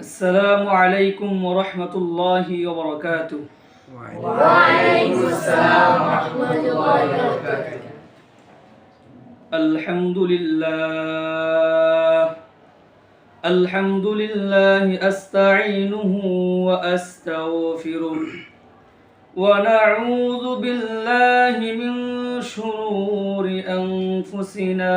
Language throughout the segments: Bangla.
السلام عليكم ورحمة الله وبركاته. وعليكم السلام ورحمة الله وبركاته. الحمد لله. الحمد لله أستعينه وأستغفره. ونعوذ بالله من شرور أنفسنا.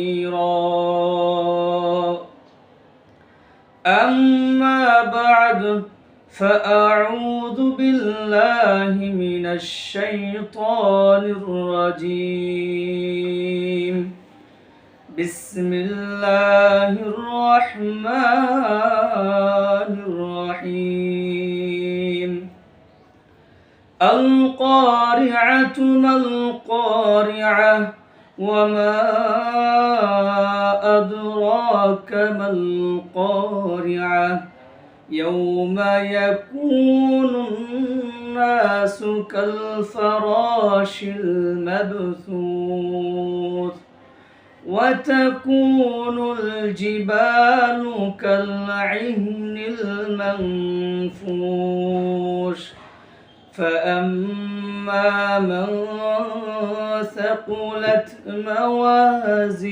فأعوذ بالله من الشيطان الرجيم. بسم الله الرحمن الرحيم. القارعة ما القارعة وما أدراك ما القارعة؟ يوم يكون الناس كالفراش المبثوث وتكون الجبال كالعهن المنفوش فأما من ثقلت موازينه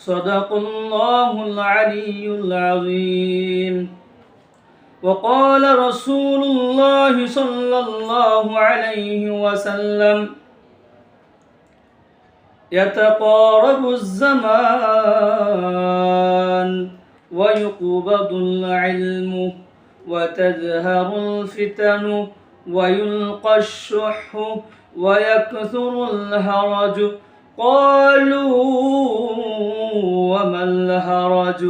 صدق الله العلي العظيم. وقال رسول الله صلى الله عليه وسلم يتقارب الزمان ويقبض العلم وتذهر الفتن ويلقى الشح ويكثر الهرج قالوا وما الهرج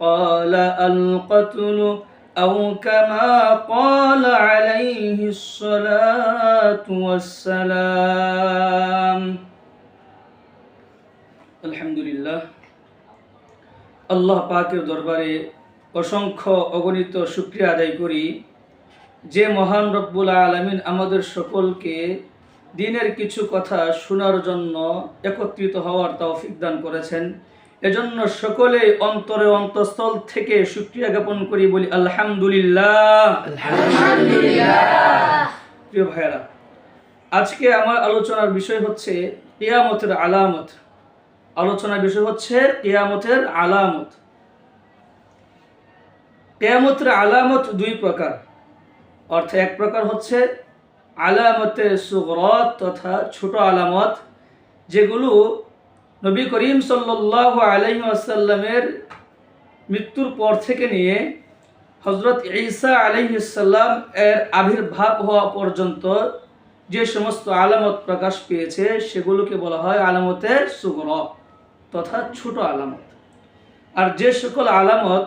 قال القتل أو كما قال عليه الصلاة والسلام আলহামদুলিল্লাহ আল্লাহ পাকের দরবারে অসংখ্য অগণিত শুক্রিয়া আদায় করি যে মহান রব্বুল আলমিন আমাদের সকলকে দিনের কিছু কথা শোনার জন্য একত্রিত হওয়ার তৌফিক দান করেছেন। এজন্য সকলে অন্তরে অন্তঃস্থল থেকে শুক্রিয়া জ্ঞাপন করি বলি আলহামদুলিল্লাহ। প্রিয় ভাইয়েরা আজকে আমার আলোচনার বিষয় হচ্ছে কিয়ামতের আলামত। আলোচনার বিষয় হচ্ছে কেয়ামতের আলামত। কেয়ামতের আলামত দুই প্রকার। অর্থাৎ এক প্রকার হচ্ছে আলামতে সুগরত তথা ছোট আলামত, যেগুলো নবী করিম সাল্লাহ আলহি আসাল্লামের মৃত্যুর পর থেকে নিয়ে হজরত ঈসা আলহিসাল্লাম এর আবির্ভাব হওয়া পর্যন্ত যে সমস্ত আলামত প্রকাশ পেয়েছে, সেগুলোকে বলা হয় আলামতে সুগর তথা ছোট আলামত। আর যে সকল আলামত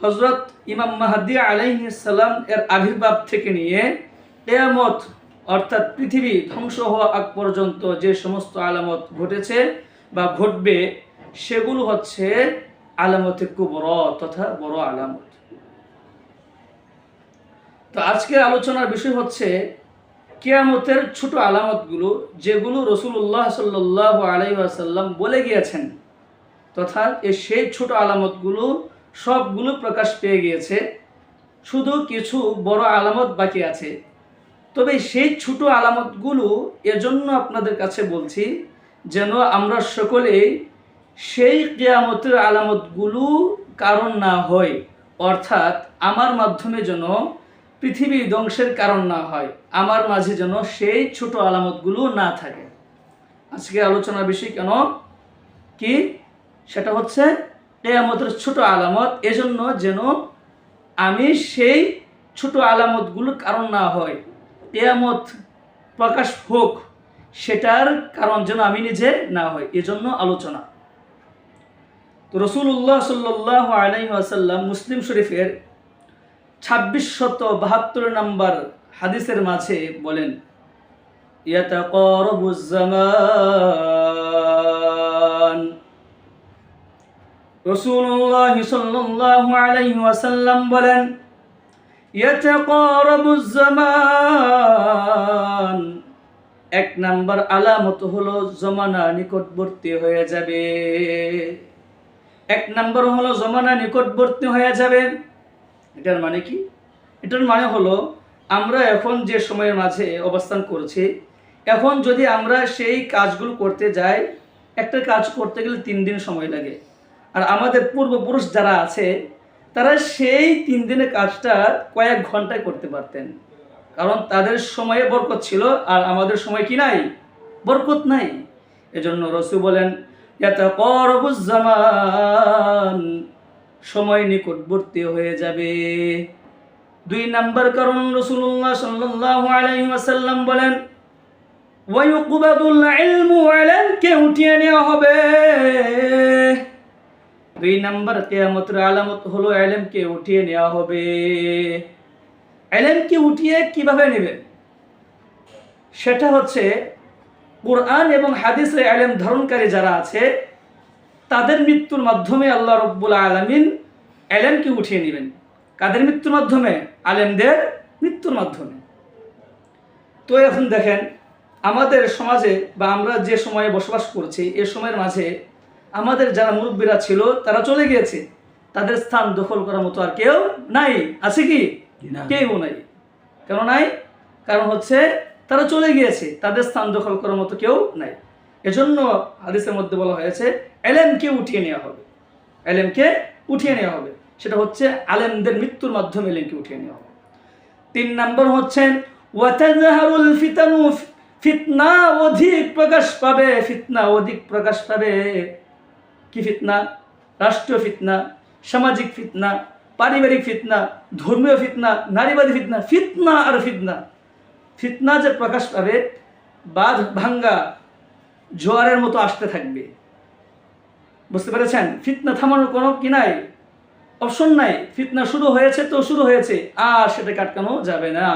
হজরত ইমাম মাহাদি আলাইসাল্লাম এর আবির্ভাব থেকে নিয়ে কেয়ামত অর্থাৎ পৃথিবী ধ্বংস হওয়া আগ পর্যন্ত যে সমস্ত আলামত ঘটেছে বা ঘটবে, সেগুলো হচ্ছে আলামতে কুবর তথা বড় আলামত। তো আজকের আলোচনার বিষয় হচ্ছে কেয়ামতের ছোট আলামতগুলো, যেগুলো রসুল্লাহ সাল্লাহ আলাই আসাল্লাম বলে গিয়েছেন, তথা এ সেই ছোট আলামতগুলো সবগুলো প্রকাশ পেয়ে গিয়েছে। শুধু কিছু বড় আলামত বাকি আছে। তবে সেই ছোট আলামতগুলো এজন্য আপনাদের কাছে বলছি, যেন আমরা সকলেই সেই কেয়ামতের আলামতগুলো কারণ না হয়, অর্থাৎ আমার মাধ্যমে যেন পৃথিবী ধ্বংসের কারণ না হয়, আমার মাঝে যেন সেই ছোট আলামতগুলো না থাকে। আজকে আলোচনার বিষয় কেন? কি? সেটা হচ্ছে কেয়ামতের ছোট আলামত, এজন্য যেন আমি সেই ছোট আলামতগুলোর কারণ না হয়। কেয়ামত প্রকাশ হোক, সেটার কারণ যেন আমি নিজে না হই, এজন্য আলোচনা। তো রসুল্লাহ সাল্লাহ আলাইসাল্লাম মুসলিম শরীফের ছাব্বিশ শত বাহাত্তর নম্বর হাদিসের মাঝে বলেন রসুল্লাহ সাল্লাহ আলাইসাল্লাম বলেন এক নাম্বার আলামত হলো জমানা নিকটবর্তী হয়ে যাবে। এক নাম্বার হলো জমানা নিকটবর্তী হয়ে যাবে। এটার মানে কি? এটার মানে হলো আমরা এখন যে সময়ের মাঝে অবস্থান করছি, এখন যদি আমরা সেই কাজগুলো করতে যাই, একটা কাজ করতে গেলে তিন দিন সময় লাগে। আর আমাদের পূর্বপুরুষ যারা আছে তারা সেই তিন দিনের কাজটা কয়েক ঘন্টায় করতে পারতেন। কারণ তাদের সময়ে বরকত ছিল আর আমাদের সময় কি নাই? বরকত নাই। এজন্য রসু বলেন জামান সময় নিকটবর্তী হয়ে যাবে। দুই নাম্বার কারণ রসুল্লাহ সাল্লাল্লাহু আলাইহি ওয়াসাল্লাম বলেন, ওয়ায়ুকবাদুল ইলমু উঠিয়ে নেওয়া হবে? দুই নাম্বার, কেয়ামতের আলামত হলো ইলমকে উঠিয়ে নেওয়া হবে। ইলমকে উঠিয়ে কীভাবে নেবেন সেটা হচ্ছে কোরআন এবং হাদিসের ইলম ধারণকারী যারা আছে, তাদের মৃত্যুর মাধ্যমে আল্লাহ রব্বুল আলমিন এলেমকে উঠিয়ে নেবেন। কাদের মৃত্যুর মাধ্যমে? আলেমদের মৃত্যুর মাধ্যমে। তো এখন দেখেন, আমাদের সমাজে বা আমরা যে সময়ে বসবাস করছি, এ সময়ের মাঝে আমাদের যারা মুরব্বীরা ছিল তারা চলে গিয়েছে। তাদের স্থান দখল করার মতো আর কেউ নাই। আছে কি। কেউ নাই। কেন নাই? কারণ হচ্ছে তারা চলে গিয়েছে। তাদের স্থান দখল করার মতো কেউ নাই। এজন্য হাদিসের মধ্যে বলা হয়েছে এলেমকে উঠিয়ে নেওয়া হবে। এলেমকে উঠিয়ে নেওয়া হবে। সেটা হচ্ছে আলেমদের মৃত্যুর মাধ্যমে এলেমকে উঠিয়ে নেওয়া হবে। তিন নম্বর হচ্ছে ওয়াতাজহারুল ফিতানু ফিতনা অধিক প্রকাশ পাবে ফিতনা অধিক প্রকাশ পাবে। কি ফিতনা? রাষ্ট্রীয় ফিতনা, সামাজিক ফিতনা, পারিবারিক ফিতনা, ধর্মীয় ফিতনা, নারীবাদী ফিতনা ফিতনা আর ফিতনা। ফিতনা যে প্রকাশ পাবে, বাঁধ ভাঙ্গা জোয়ারের মতো আসতে থাকবে। বুঝতে পেরেছেন? ফিতনা থামানোর কোনো কি নাই? অপশন নাই। ফিতনা শুরু হয়েছে তো শুরু হয়েছে, আর সেটা কাটকানো যাবে না।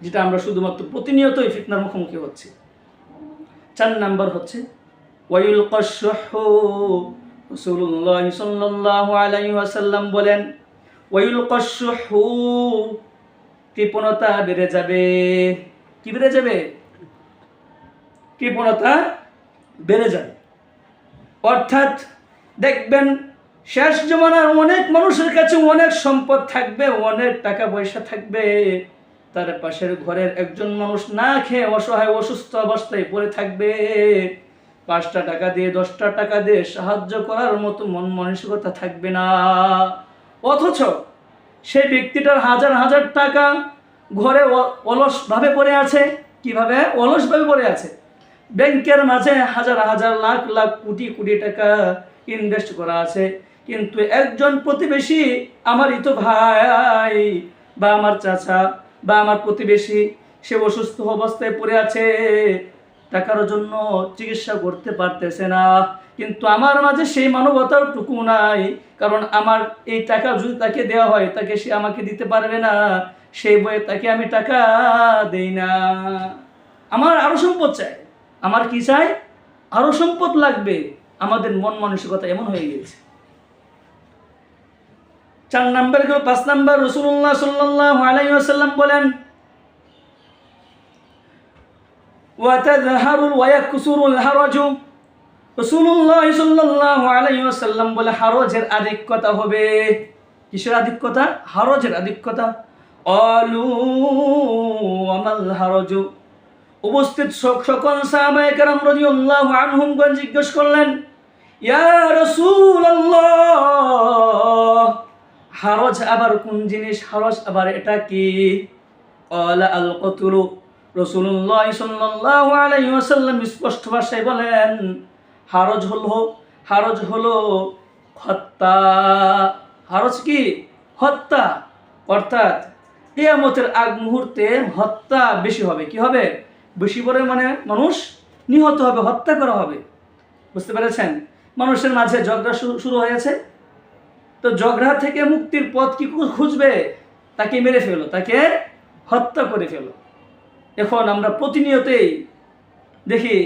যেটা আমরা শুধুমাত্র প্রতিনিয়তই ফিতনার মুখোমুখি হচ্ছি। চার নাম্বার হচ্ছে রাসূলুল্লাহ সাল্লাল্লাহু আলাইহি ওয়াসাল্লাম বলেন ওয়াইল কশহু কৃপণতা বেড়ে যাবে। কি বেড়ে যাবে? কৃপণতা বেড়ে যাবে। অর্থাৎ দেখবেন, শেষ জমানার অনেক মানুষের কাছে অনেক সম্পদ থাকবে, অনেক টাকা পয়সা থাকবে। তার পাশের ঘরের একজন মানুষ না খেয়ে অসহায়, অসুস্থ অবস্থায় পড়ে থাকবে। পাঁচটা টাকা দিয়ে, দশটা টাকা দিয়ে সাহায্য করার মতো মন মানসিকতা থাকবে না। অথচ সেই ব্যক্তিটার হাজার হাজার টাকা ঘরে অলসভাবে পড়ে আছে। কীভাবে? অলসভাবে পড়ে আছে। ব্যাংকের মাঝে হাজার হাজার লাখ লাখ কোটি কোটি টাকা ইনভেস্ট করা আছে। কিন্তু একজন প্রতিবেশী আমারই তো ভাই বা আমার চাচা বা আমার প্রতিবেশী, সে অসুস্থ অবস্থায় পড়ে আছে। টাকার জন্য চিকিৎসা করতে পারতেছে না। কিন্তু আমার মাঝে সেই মানবতার টুকু নাই, কারণ আমার এই টাকা যদি তাকে দেওয়া হয়, তাকে সে আমাকে দিতে পারবে না। সেই বয়ে তাকে আমি টাকা দেই না। আমার আরও সম্পদ চাই। আমার কি চাই? আরও সম্পদ লাগবে। আমাদের মন মানসিকতা এমন হয়ে গেছে। চার নাম্বার, পাঁচ নাম্বার রসুল্লাহ সাল্লাহ আলাইসাল্লাম বলেন وتظهر ويكسر الحرج রসুল্লাহ সাল্লাহ আলাইসাল্লাম বলে হারজের আধিক্যতা হবে কিসের আধিক্যতা হারজের আধিক্যতা অলু আমাল হারজু উপস্থিত সক- সকল সাহাবায়ে কেরাম রাদিয়াল্লাহু আনহুমগণ জিজ্ঞেস করলেন ইয়া রাসূলুল্লাহ হারজ আবার কোন জিনিস হারজ আবার এটা কি ক্বালা আল কতলু রাসূলুল্লাহ সাল্লাল্লাহু আলাইহি ওয়াসাল্লাম স্পষ্ট ভাষায় বলেন, হারজ হলো হারজ হলো হত্যা। হারজ কি? হত্যা। অর্থাৎ কিয়ামতের আগ মুহূর্তে হত্যা বেশি হবে। কি হবে? বেশি পরিমাণে মানুষ নিহত হবে, হত্যা করা হবে। বুঝতে পেরেছেন? মানুষের মাঝে ঝগড়া শুরু হয়েছে। তো ঝগড়া থেকে মুক্তির পথ কি খুঁজবে? তাকে মেরে ফেলো, তাকে হত্যা করে ফেলো। এখন আমরা প্রতিনিয়তই দেখি,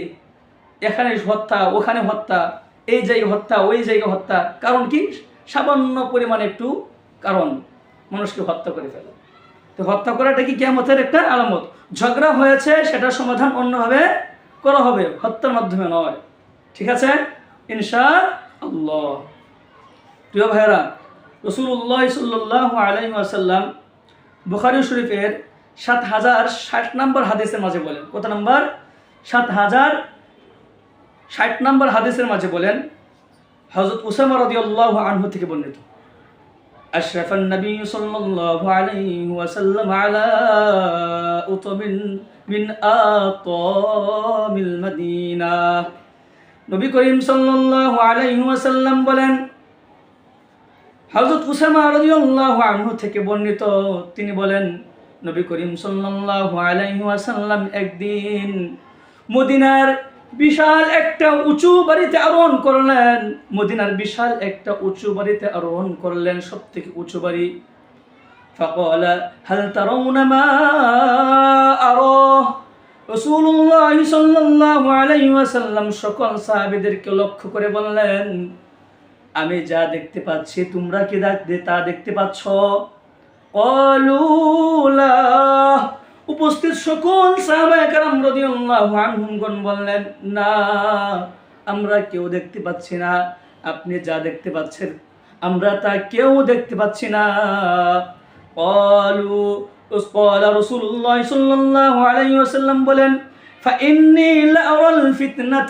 এখানে হত্যা, ওখানে হত্যা, এই জায়গায় হত্যা, ওই জায়গায় হত্যা। কারণ কি? সামান্য পরিমাণে একটু কারণ মানুষকে হত্যা করে ফেলে। তো হত্যা করাটা কি কেমতের একটা আলামত? ঝগড়া হয়েছে, সেটার সমাধান অন্যভাবে করা হবে। হত্যার মাধ্যমে নয়। ঠিক আছে? ইনশা আল্লাহ প্রিয় ভাইরা রসুল্লাহ সাল্লাহ আলাই আসাল্লাম বুখারি শরীফের সাত হাজার ষাট নম্বর হাদিসের মাঝে বলেন কত নম্বর সাত হাজার ষাট নম্বর হাদিসের মাঝে বলেন হজরত উসামা রদিয়াল্লাহ আনহু থেকে বর্ণিত أشرف النبي صلى الله عليه وسلم على أطب من آطام المدينة নবী করিম সাল্লাল্লাহু আলাইহি ওয়াসাল্লাম বলেন হযরত উসামা রাদিয়াল্লাহু আনহু থেকে বর্ণিত তিনি বলেন নবী করিম সাল্লাল্লাহু আলাইহি ওয়াসাল্লাম একদিন মদিনার বিশাল একটা উঁচু বাড়িতে আরোহণ করলেন মদিনার বিশাল একটা উঁচু বাড়িতে আরোহণ করলেন সব থেকে উঁচু বাড়ি فقال هل ترون ما أرى রসুল্লাহ সাল্লাহ আলাইহি ওয়াসাল্লাম সকল সাহাবীদেরকে লক্ষ্য করে বললেন আমি যা দেখতে পাচ্ছি তোমরা কি দেখ- তা দেখতে পাচ্ছ অলুলা উপস্থিত সকল সাহাবায়ে কেরাম রাদিয়াল্লাহু আনহুমগণ বললেন না আমরা কেউ দেখতে পাচ্ছি না আপনি যা দেখতে পাচ্ছেন আমরা তা কেউ দেখতে পাচ্ছি না قالوا قال رسول الله صلى الله عليه وسلم বলেন فإني لأرى الفتنة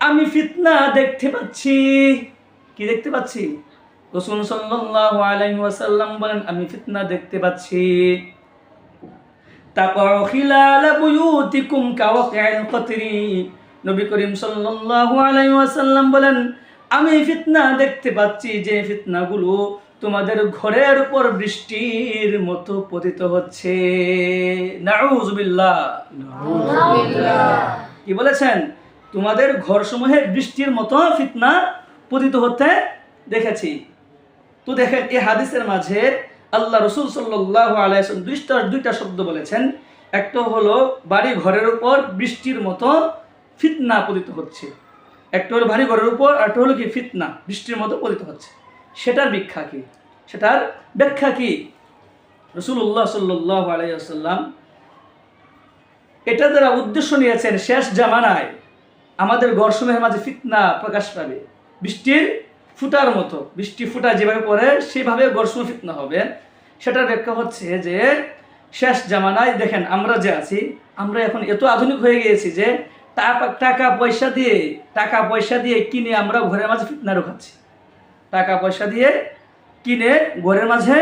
আমি ফিতনা দেখতে পাচ্ছি কি দেখতে পাচ্ছি রসুল সাল্লাল্লাহু আলাইহি বলেন, আমি ফিতনা দেখতে পাচ্ছি। তাকর খিলাল বুয়ুতিকুম কাওয়াকিল কতরি। নবী বলেন, আমি ফিতনা দেখতে পাচ্ছি যে ফিতনাগুলো তোমাদের ঘরের উপর বৃষ্টির মতো পতিত হচ্ছে। নাউজুবিল্লাহ কি বলেছেন? তোমাদের ঘরসমূহে বৃষ্টির মতো ফিতনা পতিত হতে দেখেছি। তো দেখেন, এই হাদিসের মাঝে আল্লাহ রসুল সাল্লাহ আলাইসলাম দুইটা দুইটা শব্দ বলেছেন। একটা হলো বাড়ি ঘরের উপর বৃষ্টির মতো ফিতনা পতিত হচ্ছে। একটা হলো বাড়ি ঘরের উপর একটা হলো কি ফিতনা, বৃষ্টির মতো পতিত হচ্ছে। সেটার ব্যাখ্যা কি? সেটার ব্যাখ্যা কি? রসুল্লাহ সাল্লাহ আলাইসাল্লাম এটা দ্বারা উদ্দেশ্য নিয়েছেন শেষ জামানায় আমাদের গরসমের মাঝে ফিতনা প্রকাশ পাবে। বৃষ্টির ফুটার মতো, বৃষ্টি ফুটা যেভাবে পড়ে সেভাবে গরসম ফিতনা হবে। সেটার ব্যাখ্যা হচ্ছে যে, শেষ জামানায় দেখেন, আমরা যে আছি, আমরা এখন এত আধুনিক হয়ে গিয়েছি যে টাকা পয়সা দিয়ে, টাকা পয়সা দিয়ে কিনে আমরা ঘরের মাঝে ফিতনা ঢুকাচ্ছি। টাকা পয়সা দিয়ে কিনে ঘরের মাঝে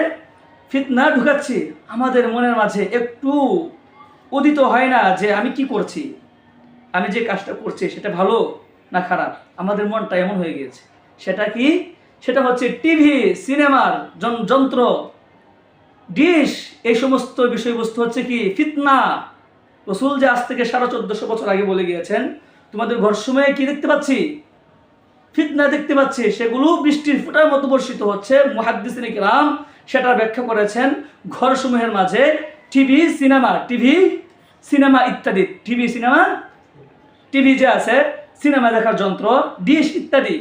ফিতনা ঢুকাচ্ছি। আমাদের মনের মাঝে একটু উদিত হয় না যে, আমি কি করছি? আমি যে কাজটা করছি সেটা ভালো না খারাপ? আমাদের মনটা এমন হয়ে গিয়েছে। সেটা কি? সেটা হচ্ছে টিভি, সিনেমার যন্ত্র। ডিশ, এই সমস্ত বিষয়বস্তু হচ্ছে কি? ফিতনা। রসুল যে আজ থেকে সাড়ে চোদ্দশো বছর আগে বলে গিয়েছেন, তোমাদের ঘর সময়ে কি দেখতে পাচ্ছি? ফিতনা দেখতে পাচ্ছি। সেগুলো বৃষ্টির ফোঁটার মতো বর্ষিত হচ্ছে। মুহাদ্দিসিন কিরাম সেটা ব্যাখ্যা করেছেন, ঘরসমূহের মাঝে টিভি, সিনেমা টিভি, সিনেমা ইত্যাদি। টিভি, সিনেমা, টিভি যে আছে, সিনেমা দেখার যন্ত্র, ডিশ ইত্যাদি।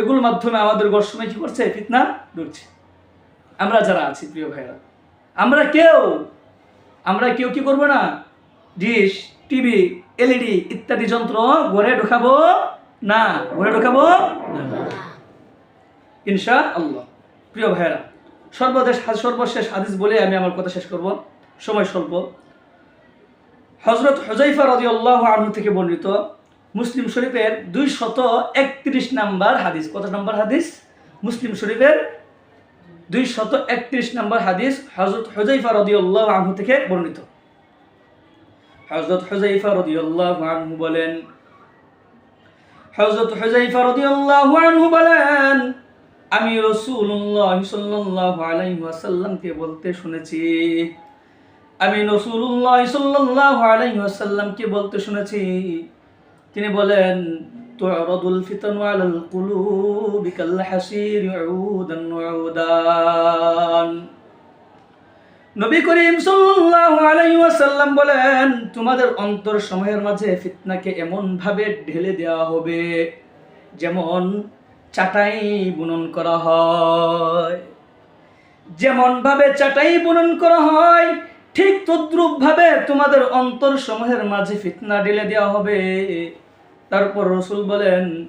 এগুলোর মাধ্যমে আমাদের ঘর সময় কি করছে? ফিতনা ঢুকছে আমরা যারা আছি, প্রিয় ভাইরা আমরা কেউ আমরা কেউ কি করব না? ডিশ, টিভি, এলইডি ইত্যাদি যন্ত্র ঘরে ঢোকাবো না? ঘরে ঢোকাবো ইনশা আল্লাহ প্রিয় ভাইরা সর্বদেশ সর্বশেষ হাদিস বলে আমি আমার কথা শেষ করব। সময় স্বল্প। হজরত হজাইফা রাজি আল্লাহ আনহু থেকে বর্ণিত মুসলিম শরীফের দুই শত একত্রিশ নাম্বার হাদিস। কত নাম্বার হাদিস? মুসলিম শরীফের দুই শত একত্রিশ নাম্বার হাদিস হজরত হজাইফা রদি আল্লাহ থেকে বর্ণিত। হজরত হজাইফা রদি আল্লাহ আনহু বলেন হজরত হজাইফা রদি আল্লাহ আনহু বলেন, আমি রসুল্লাহ সাল্লাল্লাহু আলাইহি ওয়াসাল্লামকে বলতে শুনেছি। আমি রসুল্লাহ সাল্লাল্লাহু আলাইহি ওয়াসাল্লামকে বলতে শুনেছি। তিনি বলেন তু'রাদুল ফিতানু আলাল কুলুবি কাল হাসির উউদান উউদান। নবী করিম সাল্লাল্লাহু আলাইহি ওয়াসাল্লাম বলেন, তোমাদের অন্তর সময়ের মাঝে ফিতনাকে এমন ভাবে ঢেলে দেওয়া হবে যেমন চাটাই বুনন করা হয়। যেমন ভাবে চাটাই বুনন করা হয়, ঠিক তদ্রুপ ভাবে তোমাদের অন্তর সমূহের মাঝে ফিতনা ঢেলে দেওয়া হবে। তারপর রসুল বলেন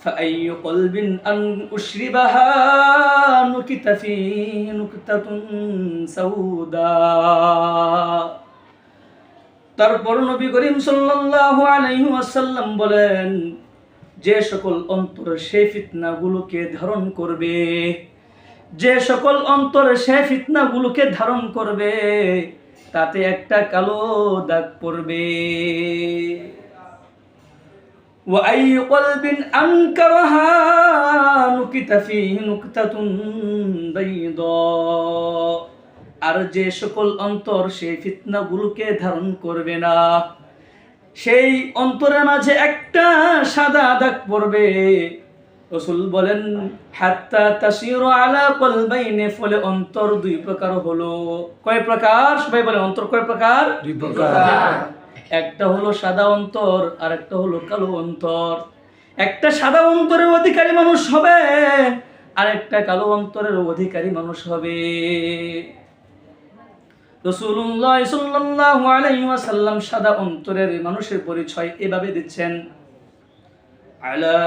فأي قلب أن أشربها نكت فيه نكتة سوداء তারপর নবী করিম সাল্লাল্লাহু আলাইহি ওয়াসাল্লাম বলেন যে সকল অন্তর সেই ফিতনাগুলোকে ধারণ করবে যে সকল অন্তর সে ফিতনাগুলোকে ধারণ করবে তাতে একটা কালো দাগ পড়বে وأي قلب أنكرها نكت فيه نكتة بيضاء আর যে সকল অন্তর সেই ফিতনাগুলোকে ধারণ করবে না সেই অন্তরের মাঝে একটা সাদা দাগ পড়বে রসুল বলেন হাত্তা তাসির আলা কলবাইনে ফলে অন্তর দুই প্রকার হলো কয় প্রকার সবাই বলে অন্তর কয় প্রকার দুই প্রকার। একটা হলো সাদা অন্তর আর একটা হলো কালো অন্তর। একটা সাদা অন্তরের অধিকারী মানুষ হবে আর একটা কালো অন্তরের অধিকারী মানুষ হবে। রসুল্লাহ সাদা অন্তরের মানুষের পরিচয় এভাবে দিচ্ছেন। আলা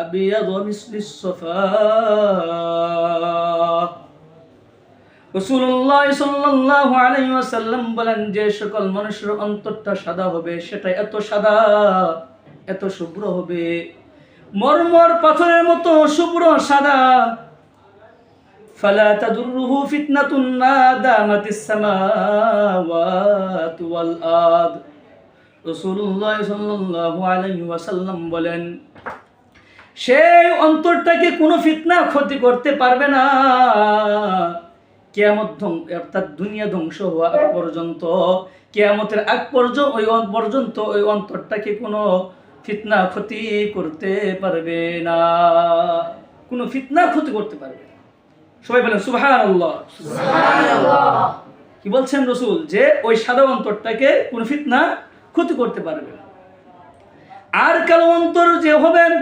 আবিয়াদ মিসলিস সফা। রসুল্লাহ সাল্লাল্লাহু আলাইহি ওয়াসাল্লাম বলেন, যে সকল মানুষের অন্তরটা সাদা হবে সেটা এত সাদা, এত শুভ্র হবে। মরমর পাথরের মতো শুভ্র সাদা। বলেন, সেই অন্তরটাকে কোনো ফিতনা ক্ষতি করতে পারবে না। কেয়ামত অর্থাৎ দুনিয়া ধ্বংস হওয়া আগ পর্যন্ত কেয়ামতের আগ পর্যন্ত ওই পর্যন্ত ওই অন্তরটাকে কোনো ফিতনা ক্ষতি করতে পারবে না। কোনো ফিতনা ক্ষতি করতে পারবে না। সবাই বলেন আল্লাহ কি বলছেন রসুল? যে ওই সাদা অন্তরটাকে কোনো ফিতনা ক্ষতি করতে পারবে না। আর কালো অন্তর যে হবেন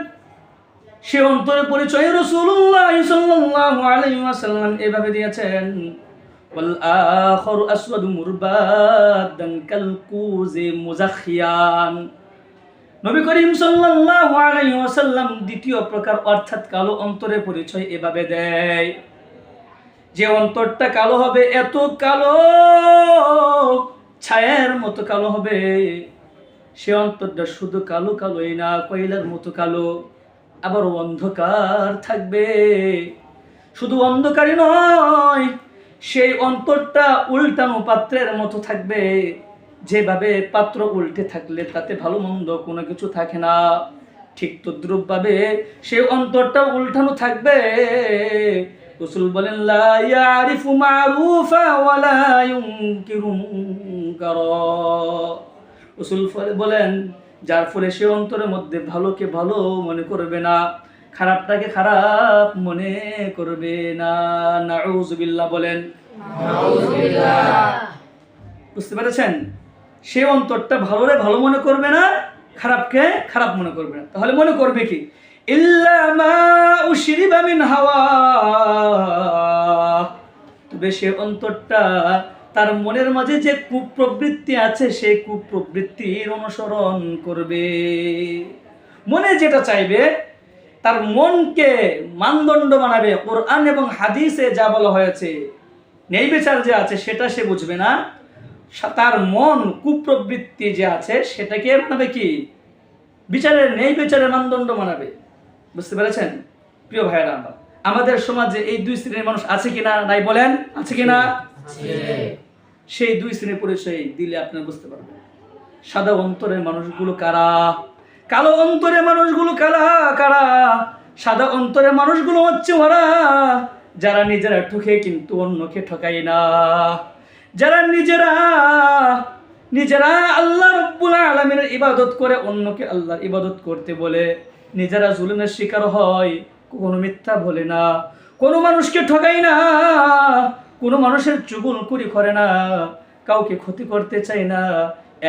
সে অন্তরের পরিচয় রসুল্লাহ সাল্লাল্লাহু আলাইহি ওয়াসাল্লাম এভাবে দিয়েছেন, ওয়াল আখারু আসওয়াদু মুরবাদান কাল মুজাখিয়ান নবী করিম সাল্লাল্লাহু আলাইহি ওয়াসাল্লাম দ্বিতীয় প্রকার অর্থাৎ কালো অন্তরের পরিচয় এভাবে দেয়, যে অন্তরটা কালো হবে এত কালো, ছায়ার মতো কালো হবে। সে অন্তরটা শুধু কালো কালোই না, কয়লার মতো কালো। আবার অন্ধকার থাকবে। শুধু অন্ধকারই নয়, সেই অন্তরটা উল্টানো পাত্রের মতো থাকবে। যেভাবে পাত্র উল্টে থাকলে তাতে ভালো মন্দ কোনো কিছু থাকে না। ঠিক তদ্রুপভাবে সেই অন্তরটা উল্টানো থাকবে। রসুল বলেন বলেন যার ফলে সে অন্তরের মধ্যে ভালোকে ভালো মনে করবে না, খারাপটাকে খারাপ মনে করবে না। নাউজুবিল্লাহ বলেন। বুঝতে পেরেছেন? সে অন্তরটা ভালোরে ভালো মনে করবে না, খারাপকে খারাপ মনে করবে না। তাহলে মনে করবে কি? ইল্লা মা উশরিবা হাওয়া। খুলবে সে অন্তরটা তার মনের মাঝে যে কুপ্রবৃত্তি আছে সেই কুপ্রবৃত্তির অনুসরণ করবে। মনে যেটা চাইবে, তার মনকে মানদণ্ড বানাবে কোরআন এবং হাদিসে যা বলা হয়েছে নেই বিচার যে আছে, সেটা সে বুঝবে না। তার মন কুপ্রবৃত্তি যে আছে, সেটাকে মানাবে কি? বিচারের নেই বিচারের মানদণ্ড মানাবে। বুঝতে পেরেছেন? প্রিয় ভাইয়েরা, আমাদের সমাজে এই দুই শ্রেণির মানুষ আছে কিনা নাই বলেন? আছে কিনা? সেই দুই শ্রেণির পরিচয় দিলে আপনারা বুঝতে পারবেন। সাদা অন্তরের মানুষগুলো কারা? কালো অন্তরের মানুষগুলো কারা? কারা? সাদা অন্তরের মানুষগুলো হচ্ছে ওরা। যারা নিজেরা ঠকে কিন্তু অন্যকে ঠকাই না। যারা নিজেরা নিজেরা আল্লাহ রব্বুল আলমিনের ইবাদত করে অন্যকে আল্লাহর ইবাদত করতে বলে, নিজেরা জুলুমের শিকার হয় কোনো মিথ্যা বলে না, কোনো মানুষকে ঠকাই না। কোনো মানুষের চুগুল কুরি করে না কাউকে ক্ষতি করতে চাই না।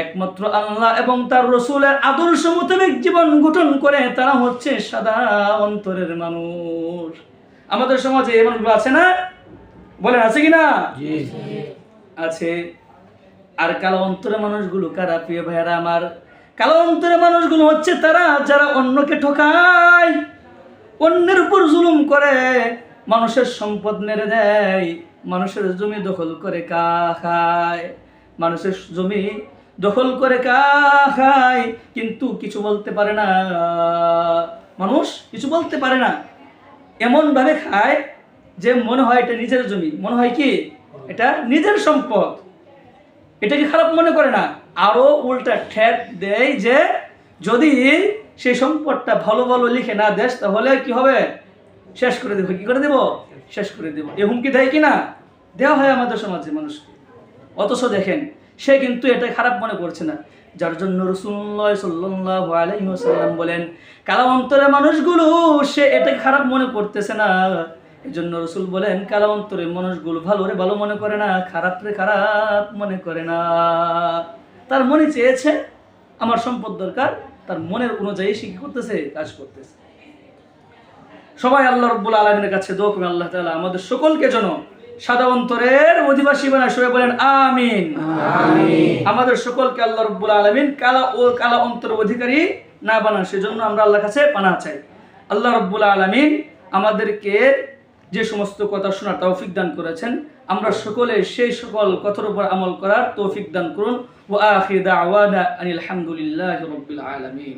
একমাত্র আল্লাহ এবং তার রসুলের আদর্শ মোতাবেক জীবন গঠন করে তারা হচ্ছে সাদা অন্তরের মানুষ। আমাদের সমাজে এই মানুষগুলো আছে না? বলেন আছে কি না? আছে। আর কালো অন্তরের মানুষগুলো কারা? প্রিয় ভাইয়ারা আমার কালো অন্তরের মানুষগুলো হচ্ছে তারা যারা অন্যকে ঠকায় অন্যের উপর জুলুম করে মানুষের সম্পদ মেরে দেয়। মানুষের জমি দখল করে কা খায়। মানুষের জমি দখল করে কা খায়। কিন্তু কিছু বলতে পারে না। মানুষ কিছু বলতে পারে না। এমন ভাবে খায় যে মনে হয় এটা নিজের জমি। মনে হয় কি? এটা নিজের সম্পদ। এটাকে খারাপ মনে করে না? আরও উল্টা ঠেক দেয় যে যদি সেই সম্পদটা ভালো ভালো লিখে না দেশ তাহলে কি হবে? শেষ করে দেবো। কি করে দেব? শেষ করে দেবো। এ হুমকি দেয় কি না দেওয়া হয় আমাদের সমাজে মানুষকে। অথচ দেখেন, সে কিন্তু এটা খারাপ মনে করছে না। যার জন্য রসুল্লাহ সাল্লাহ আলাইসাল্লাম বলেন কালা অন্তরের মানুষগুলো সে এটা খারাপ মনে করতেছে না। এই জন্য রসুল বলেন কালা অন্তরের মানুষগুলো ভালো রে, ভালো মনে করে না, খারাপ রে, খারাপ মনে করে না। তার মনে চেয়েছে, আমার সম্পদ দরকার, তার মনের অনুযায়ী সে কি করতেছে? কাজ করতেছে। সবাই আল্লাহ রব্বুল আলমিনের কাছে দোয়া করবেন আল্লাহ তাআলা আমাদের সকলকে যেন সাদা অন্তরের অধিবাসী সবাই বলেন আমিন। আমাদের সকলকে আল্লাহ রব্বুল আলমিন কালা ও কালা অন্তর অধিকারী না বানান সেজন্য আমরা আল্লাহর কাছে পানা চাই। আল্লাহ রব্বুল আলমিন আমাদেরকে যে সমস্ত কথা শোনার তৌফিক দান করেছেন আমরা সকলে সেই সকল কথার উপর আমল করার তৌফিক দান করুন। ও দাওয়ানা আনিল হামদুলিল্লাহি রাব্বিল আলামিন।